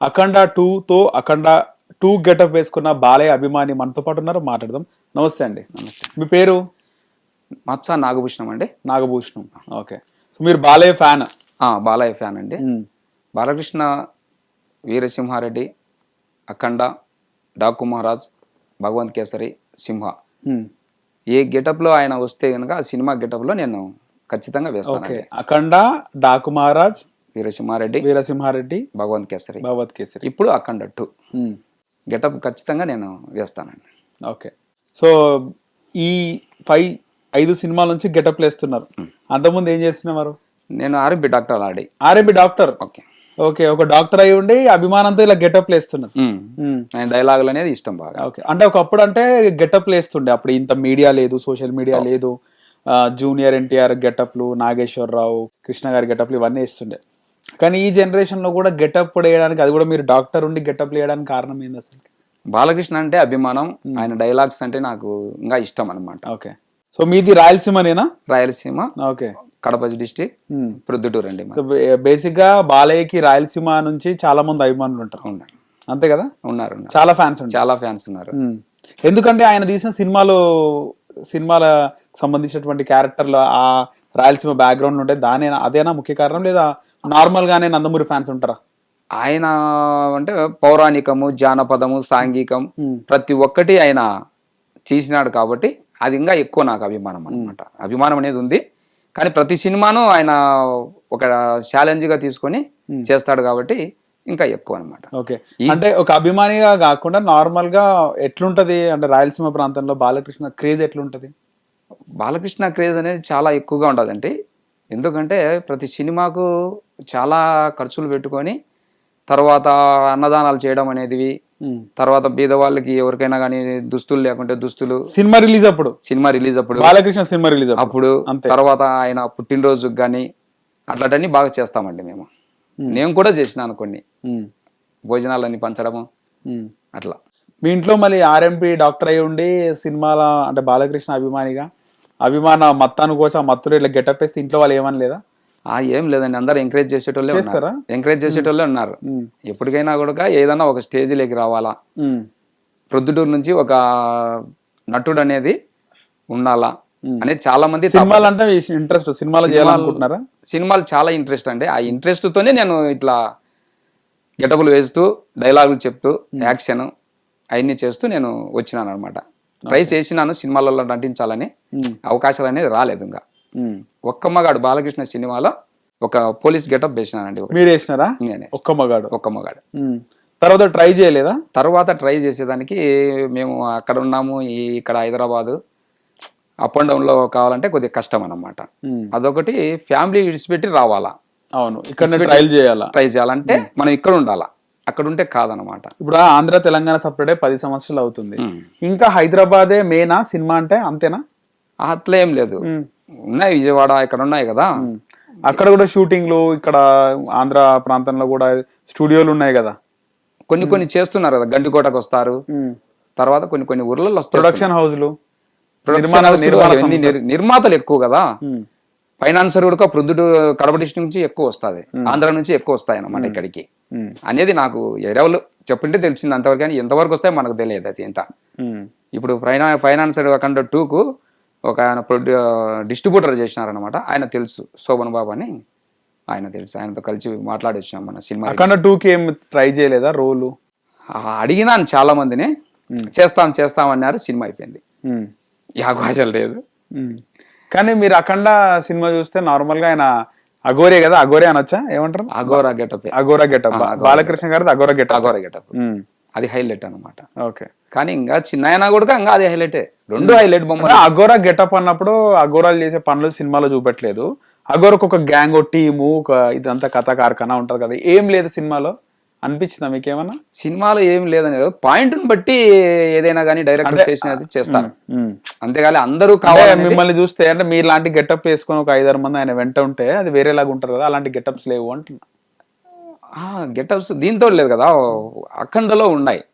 అఖండ two తో అఖండ two getup వేసుకున్న బాలయ్య అభిమాని మనతో పాటు ఉన్నారు. మాట్లాడదాం. నమస్తే అండి. మీ పేరు? మత్స నాగభూషణం అండి. నాగభూషణం. ఓకే. సో మీరు బాలయ్య ఫ్యాన్? బాలయ్య ఫ్యాన్ అండి. బాలకృష్ణ వీరసింహారెడ్డి అఖండ డాకు మహారాజ్ భగవంత్ కేసరి సింహ. ఏ గెటప్లో ఆయన వస్తే కనుక ఆ సినిమా గెటప్లో నేను ఖచ్చితంగా ఓకే. వేస్తాను అఖండ డాకు మహారాజ్ వీరసింహారెడ్డి వీరసింహారెడ్డి భగవంత్ కేసరి. భగవత్ కేసరి. ఇప్పుడు అఖండ టూ గెటప్ ఖచ్చితంగా నేను వేస్తానండి. ఓకే. సో ఈ ఫైవ్ ఐదు సినిమాల నుంచి గెటప్లు వేస్తున్నారు. అంతకుముందు ఏం చేస్తున్నారు నేను ఆర్ఎంపీ డాక్టర్ ఆడి ఆర్ఎంపి డాక్టర్? ఓకే. ఓకే ఒక డాక్టర్ అయి ఉండి అభిమానంతో ఇలా గెటప్లు వేస్తున్నారు. డైలాగులు అనేది ఇష్టం బాగా. ఓకే. అంటే ఒకప్పుడు అంటే గెటప్లు వేస్తుండే. అప్పుడు ఇంత మీడియా లేదు సోషల్ మీడియా లేదు. జూనియర్ ఎన్టీఆర్ గెటప్లు నాగేశ్వరరావు కృష్ణ గారి గెటప్లు ఇవన్నీ వేస్తుండే. కానీ ఈ జనరేషన్లో కూడా గెటప్ వేయడానికి అది కూడా మీరు డాక్టర్ ఉండి గెటప్లు వేయడానికి కారణం ఏంది అసలు? బాలకృష్ణ అంటే అభిమానం ఆయన డైలాగ్స్ అంటే నాకు ఇంకా ఇష్టం అనమాట ఓకే. సో మీది రాయలసీమనేనా? రాయలసీమ ఓకే. కడప డిస్టిక్. ప్రొద్దుటూరు అండి సో బేసిక్గా బాలయ్యకి రాయలసీమ నుంచి చాలా మంది అభిమానులు ఉంటారు. అంతే కదా? ఉన్నారు. చాలా ఫ్యాన్స్ చాలా ఫ్యాన్స్ ఉన్నారు. ఎందుకంటే ఆయన తీసిన సినిమాలు సినిమాల సంబంధించినటువంటి క్యారెక్టర్లు ఆ రాయలసీమ బ్యాక్గ్రౌండ్ ఉంటే దాని అదేనా ముఖ్య కారణం లేదా నార్మల్ గానే నందమూరి ఫ్యాన్స్ ఉంటారా? ఆయన అంటే పౌరాణికము జానపదము సాంఘికం. ప్రతి ఒక్కటి ఆయన చేసినాడు కాబట్టి అది ఇంకా ఎక్కువ నాకు అభిమానం అనమాట అభిమానం అనేది ఉంది. కానీ ప్రతి సినిమాను ఆయన ఒక ఛాలెంజ్గా తీసుకొని చేస్తాడు కాబట్టి ఇంకా ఎక్కువ అనమాట ఓకే. అంటే ఒక అభిమానిగా కాకుండా నార్మల్గా ఎట్లుంటది? అంటే రాయలసీమ ప్రాంతంలో బాలకృష్ణ క్రేజ్ ఎట్లుంటది? బాలకృష్ణ క్రేజ్ అనేది చాలా ఎక్కువగా ఉండదండి ఎందుకంటే ప్రతి సినిమాకు చాలా ఖర్చులు పెట్టుకొని తర్వాత అన్నదానాలు చేయడం అనేది. తర్వాత బీద వాళ్ళకి ఎవరికైనా కానీ దుస్తులు లేకుంటే దుస్తులు. సినిమా రిలీజ్ అప్పుడు? సినిమా రిలీజ్ అప్పుడు. బాలకృష్ణ సినిమా రిలీజ్ అప్పుడు. తర్వాత ఆయన పుట్టినరోజుకి కానీ అట్లాంటివన్నీ బాగా చేస్తామండి మేము. నేను కూడా చేసినాను కొన్ని. భోజనాలన్నీ పంచడము. అట్లా. మీ ఇంట్లో మళ్ళీ ఆర్ఎంపీ డాక్టర్ అయి ఉండి సినిమాల అంటే బాలకృష్ణ అభిమానిగా అభిమాన మత్తాను కోసం మత్తులు ఇట్లా గెటప్ వేస్తే ఇంట్లో వాళ్ళు ఏమని లేదా ఆ ఏం లేదండి. అందరు ఎంకరేజ్ చేసేటోళ్ళే చేస్తారా? ఎంకరేజ్ చేసేటోళ్ళే ఉన్నారు. ఎప్పటికైనా కూడా ఏదైనా ఒక స్టేజ్లోకి రావాలా. ప్రొద్దుటూరు నుంచి ఒక నటుడు అనేది ఉండాలా అనేది చాలా మంది సినిమాలు అంటే ఇంట్రెస్ట్ సినిమాలు చేయాలనుకుంటున్నారా? సినిమాలు చాలా ఇంట్రెస్ట్ అండి. ఆ ఇంట్రెస్ట్ తోనే నేను ఇట్లా గెటబుల్ వేస్తూ డైలాగులు చెప్తూ యాక్షన్ అవన్నీ చేస్తూ నేను వచ్చినాను అనమాట ట్రై చేసినాను సినిమాలలో నటించాలని. అవకాశాలు అనేది రాలేదు ఇంకా. ఒక్క మగాడు బాలకృష్ణ సినిమాలో ఒక పోలీస్ గెటప్ వేసినానండి. మీరు వేసినారా? నేనే. ఒక్క మగాడు. ఒక్క మగాడు. తర్వాత ట్రై చేయలేదా? తర్వాత ట్రై చేసేదానికి మేము అక్కడ ఉన్నాము ఈ ఇక్కడ హైదరాబాదు. అప్ అండ్ డౌన్లో కావాలంటే కొద్దిగా కష్టం అన్నమాట. మ్మ్. అదొకటి ఫ్యామిలీ విడిచిపెట్టి రావాలా. అవును ఇక్కడ ట్రయల్ చేయాలా? ట్రై చేయాలంటే మనం ఇక్కడ ఉండాలా. అక్కడ ఉంటే కాదనమాట. ఇప్పుడు ఆంధ్ర తెలంగాణ సపరేట్ పది సంవత్సరాలు అవుతుంది. ఇంకా హైదరాబాదే మేనా సినిమా అంటే అంతేనా? అట్లా ఏం లేదు. ఉన్నాయి విజయవాడ ఇక్కడ ఉన్నాయి కదా. అక్కడ కూడా షూటింగ్లు ఇక్కడ ఆంధ్ర ప్రాంతంలో కూడా స్టూడియోలు ఉన్నాయి కదా. కొన్ని కొన్ని చేస్తున్నారు కదా గండికోటకు వస్తారు. తర్వాత కొన్ని కొన్ని ఊర్లలో వస్తారు. ప్రొడక్షన్ హౌస్లు నిర్మాతలు ఎక్కువ కదా. ఫైనాన్సర్ కూడా ప్రొద్దుటూ కడప డిస్ట్రిక్ట్ నుంచి ఎక్కువ వస్తుంది. ఆంధ్ర నుంచి ఎక్కువ వస్తాయి అన్నమాట ఇక్కడికి. అనేది నాకు ఎరవలు చెప్పింటే తెలిసింది అంతవరకు కానీ ఎంతవరకు వస్తాయో మనకు తెలియదు అది ఎంత. ఇప్పుడు ఫైనా ఫైనాన్సర్ అఖండ టూకు ఒక ఆయన ప్రొడ్యూ డిస్ట్రిబ్యూటర్ చేసినారనమాట ఆయన తెలుసు శోభన్ బాబు అని ఆయన తెలుసు. ఆయనతో కలిసి మాట్లాడి వచ్చాం మన సినిమా అక్కడ టూ కి ఏం ట్రై చేయలేదా రోలు? అడిగినాను చాలా మందిని చేస్తాం చేస్తాం అన్నారు సినిమా అయిపోయింది. అవకాశాలు లేదు. కానీ మీరు అఖండ సినిమా చూస్తే నార్మల్గా ఆయన అగోరే కదా అగోరే అనొచ్చా? ఏమంటారు? అగోరా గెటప్. అగోరా గెటప్. బాలకృష్ణ గారిది అగోరా గెటప్. అగోరా గెటప్. అది హైలైట్ అన్నమాట. ఓకే. కానీ ఇంకా చిన్న కూడా ఇంకా అది హైలైటే. రెండు హైలైట్ బొమ్మ అగోరా గెటప్ అన్నప్పుడు అగోరాలు చేసే పనులు సినిమాలో చూపెట్టలేదు. అగోరకు ఒక గ్యాంగ్ ఒక టీము ఒక ఇదంతా కథ కార్ఖానా ఉంటది కదా. ఏం లేదు సినిమాలో? అనిపించిందా మీకేమన్నా? సినిమాలో ఏం లేదని పాయింట్ బట్టి ఏదైనా కానీ డైరెక్టర్ చేసినది చేస్తారు. మ్మ్. అంతేగాని అందరూ అంటే కావాలి మిమ్మల్ని చూస్తే అంటే మీరు లాంటి గెటప్ వేసుకొని ఒక ఐదారు మంది ఆయన వెంట ఉంటే అది వేరేలాగా ఉంటారు కదా అలాంటి గెటప్స్ లేవు అంటున్నా. గెటప్స్ దీంతో లేదు కదా అఖండలో ఉన్నాయి.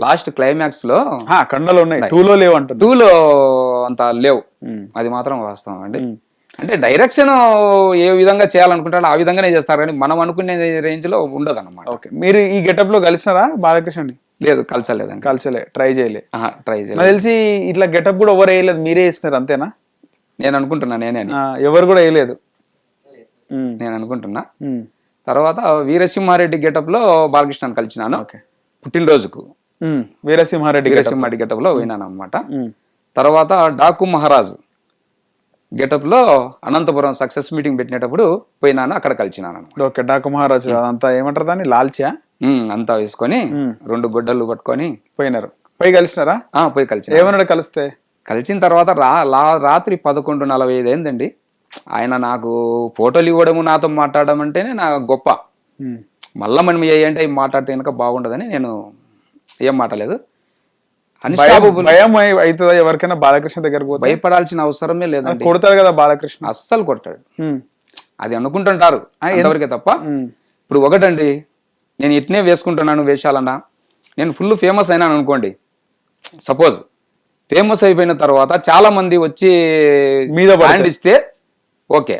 లాస్ట్ క్లైమాక్స్లో అఖండలో ఉన్నాయి. టూ లో లేవు అంటున్నా. టూ లో అంత లేవు. అది మాత్రం వాస్తవం అండి. అంటే డైరెక్షన్ ఏ విధంగా చేయాలనుకుంటాడో ఆ విధంగానే చేస్తారు కానీ మనం అనుకునే రేంజ్లో ఉండదు అనమాట ఓకే. మీరు ఈ గెటప్లో కలిసినారా బాలకృష్ణని? లేదు కలచలేదండి కలిసలే ట్రై చేయలే. ట్రై చేయలేదు. తెలిసి ఇట్లా గెటప్ కూడా ఎవరు వేయలేదు మీరే వేసినారు అంతేనా? నేను అనుకుంటున్నా నేనే ఎవరు కూడా వేయలేదు. నేను అనుకుంటున్నా. తర్వాత వీరసింహారెడ్డి గెటప్లో బాలకృష్ణని కలిసినాను. ఓకే. పుట్టినరోజుకు. వీరసింహారెడ్డి. వీరసింహారెడ్డి గెటప్లో పోయినాను అనమాట తర్వాత డాకు మహారాజ్. గెటప్లో అనంతపురం సక్సెస్ మీటింగ్ పెట్టినప్పుడు పోయినాను అక్కడ కలిసినాను ఓకే డాకు మహారాజు అదంతా ఏమంటారు దాన్ని? లాల్చా? అంతా వేసుకొని రెండు గుడ్డలు పట్టుకొని పోయినారు. పోయి కలిసినారా? ఆ, పోయి కలిసి ఏమన్నాడు కలిస్తే? కలిసిన తర్వాత రా రాత్రి పదకొండు నలభై ఐదు అయిందండి. ఆయన నాకు ఫోటోలు ఇవ్వడము నాతో మాట్లాడడం అంటేనే నా గొప్ప. మళ్ళా మనం ఏ అంటే మాట్లాడితే కనుక బాగుండదని నేను ఏం మాట్లాడలేదు భయం అవుతుందా? ఎవరికైనా బాలకృష్ణ దగ్గర పోతే? భయపడాల్సిన అవసరమే లేదండి. కొడతారు కదా బాలకృష్ణ. అస్సలు కొట్టాడు. అది అనుకుంటుంటారు అంతవరకే తప్ప. ఇప్పుడు ఒకటండి నేను ఇట్నే వేసుకుంటున్నాను వేషాలన్నా నేను ఫుల్ ఫేమస్ అయినాను అనుకోండి. సపోజ్ ఫేమస్ అయిపోయిన తర్వాత చాలా మంది వచ్చి మీద. హ్యాండ్ ఇస్తే ఓకే.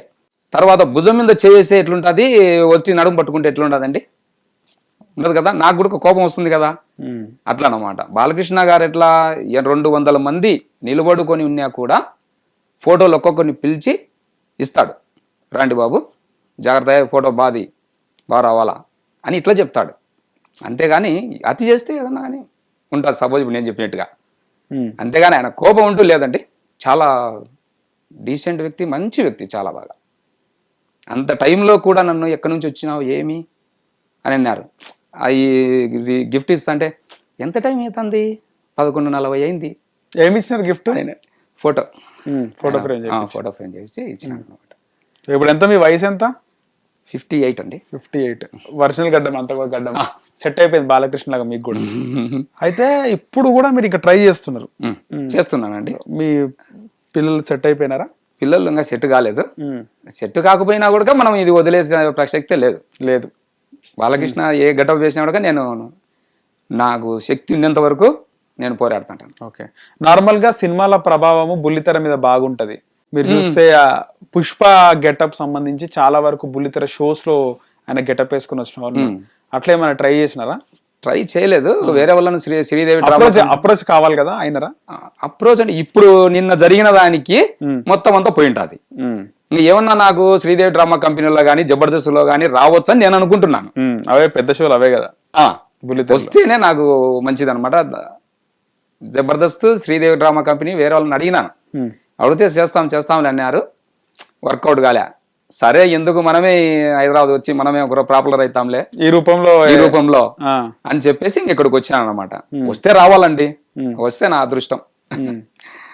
తర్వాత భుజం మీద చేసే ఎట్లుంటుంది వచ్చి నడుము పట్టుకుంటే ఎట్లుంటుందండి ఉండదు కదా? నాకు కూడా కోపం వస్తుంది కదా? అట్లా అన్నమాట బాలకృష్ణ గారు ఎట్లా రెండు వందల మంది నిలబడుకొని ఉన్నా కూడా ఫోటోలు ఒక్కొక్కరిని పిలిచి ఇస్తాడు. రాండి బాబు జాగ్రత్త ఫోటో బాది బాగా రావాలా? అని ఇట్లా చెప్తాడు. అంతేగాని అతి చేస్తే ఏదన్నా కానీ ఉంటుంది సపోజ్ ఇప్పుడు నేను చెప్పినట్టుగా. అంతేగాని ఆయన కోపం ఉంటూ లేదండి. చాలా డీసెంట్ వ్యక్తి మంచి వ్యక్తి చాలా బాగా. అంత టైంలో కూడా నన్ను ఎక్కడి నుంచి వచ్చినావు ఏమి? అని అన్నారు. అవి గిఫ్ట్ ఇస్తా అంటే ఎంత టైం అవుతుంది? పదకొండు నలభై అయింది. ఏమి ఇచ్చినారు గిఫ్ట్ నేను photo. Photo frame photo frame చేసి ఇచ్చినాను అనమాట ఇప్పుడు ఎంత? మీ వయసు ఎంత? ఫిఫ్టీ ఎయిట్ అండి. Fifty eight. ఒరిజినల్ గడ్డం అంత కూడా గడ్డం. సెట్ అయిపోయింది బాలకృష్ణ లాగా మీకు కూడా. అయితే ఇప్పుడు కూడా మీరు ఇంకా ట్రై చేస్తున్నారు. చేస్తున్నానండి. మీ పిల్లలు సెట్ అయిపోయినారా? పిల్లలు ఇంకా సెట్ కాలేదు. సెట్ కాకపోయినా కూడా మనం ఇది వదిలేసే ప్రసక్తే లేదు. లేదు. బాలకృష్ణ ఏ గెటప్ చేసినా కూడా నేను నాకు శక్తి ఉన్నంత వరకు నేను పోరాడుతుంటాను. ఓకే. నార్మల్గా సినిమాల ప్రభావము బుల్లితెర మీద బాగుంటది. మీరు చూస్తే పుష్ప గెటప్ సంబంధించి చాలా వరకు బుల్లితెర షోస్లో ఆయన గెటప్ వేసుకుని వచ్చిన వాళ్ళు. అట్లా ఏమైనా ట్రై చేసినారా? ట్రై చేయలేదు. వేరే వాళ్ళని శ్రీ శ్రీదేవి అప్రోచ్ కావాలి కదా అయినరా అప్రోచ్ అంటే ఇప్పుడు నిన్న జరిగిన దానికి మొత్తం అంతా పోయింటుంది. ఏమన్నా నాకు శ్రీదేవి డ్రామా కంపెనీలో కానీ జబర్దస్త్లో కానీ రావచ్చు అని నేను అనుకుంటున్నాను. అవే పెద్ద షోలు అవే కదా. వస్తేనే నాకు మంచిది అనమాట జబర్దస్త్ శ్రీదేవి డ్రామా కంపెనీ వేరే వాళ్ళని అడిగినాను. అడిగితే చేస్తాం చేస్తాంలే అన్నారు. వర్కౌట్ కాలే. సరే ఎందుకు మనమే హైదరాబాద్ వచ్చి మనమే ఒక ప్రాపులర్ అవుతాంలే ఈ రూపంలో ఈ రూపంలో. అని చెప్పేసి ఇంక ఇక్కడికి వచ్చినాను అనమాట వస్తే రావాలండి. వస్తే నా అదృష్టం.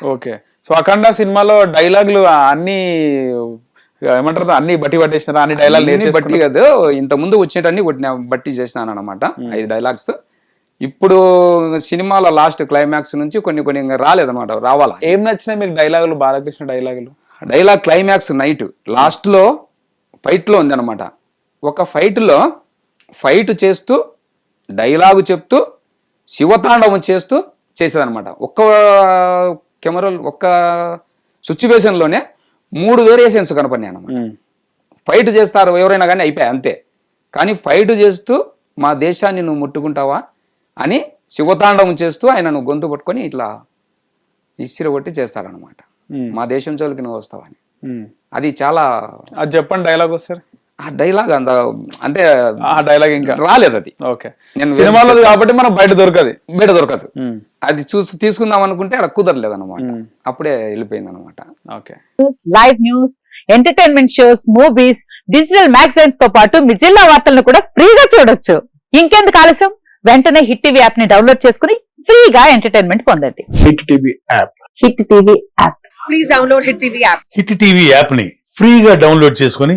ఓకే. సో అఖండ సినిమాలో డైలాగులు అన్ని ఏమంటారు అన్ని బట్టి పట్టేసినారా? అన్ని డైలాగ్ బట్టి కాదు. ఇంత ముందు వచ్చేటన్ని బట్టి చేసినాను అనమాట ఐదు డైలాగ్స్. ఇప్పుడు సినిమాల లాస్ట్ క్లైమాక్స్ నుంచి కొన్ని కొన్ని రాలేదన్నమాట. రావాలా? ఏం నచ్చినాయి మీకు డైలాగులు? బాలకృష్ణ డైలాగులు? Dialogue climax night. లాస్ట్లో ఫైట్లో ఉందన్నమాట. ఒక ఫైట్లో ఫైట్ చేస్తూ డైలాగు చెప్తూ శివతాండవం చేస్తూ చేసేదన్నమాట. ఒక్క కెమెరా ఒక్క సిచ్యువేషన్లోనే మూడు వేరియేషన్స్ కనపడినాయి ఫైట్ చేస్తారు ఎవరైనా కానీ అయిపోయాయి అంతే. కానీ ఫైట్ చేస్తూ మా దేశాన్ని నువ్వు ముట్టుకుంటావా అని శివతాండవం చేస్తూ ఆయన నువ్వు గొంతు పట్టుకొని ఇట్లా ఇసిరి కొట్టి చేస్తారనమాట మా దేశం జోలికి నువ్వు వస్తావా అని. ఉమ్. అది చాలా అది చెప్పండి డైలాగ్ వస్తారు ఆ డైలాగ్ అంత అంటే ఆ డైలాగ్ ఇంకా. రాలేదు అది. ఓకే. నేను సినిమాలో కాబట్టి మనం బయట దొరకదు. బయట దొరకదు. అది చూసి తీసుకుందాం అనుకుంటే అక్కడ కుదరలేదు అనమాట అప్పుడే వెళ్ళిపోయింది అనమాట okay live news entertainment shows movies digital మ్యాగజైన్స్తో పాటు మీ జిల్లా వార్తలను కూడా ఫ్రీగా చూడొచ్చు. ఇంకెందుకు ఆలస్యం? వెంటనే హిట్ టీవీ యాప్ని డౌన్లోడ్ చేసుకుని ఫ్రీగా ఎంటర్టైన్మెంట్ పొందండి. Hit TV app. Hit TV app. Hit TV app. ని ఫ్రీగా డౌన్లోడ్ చేసుకొని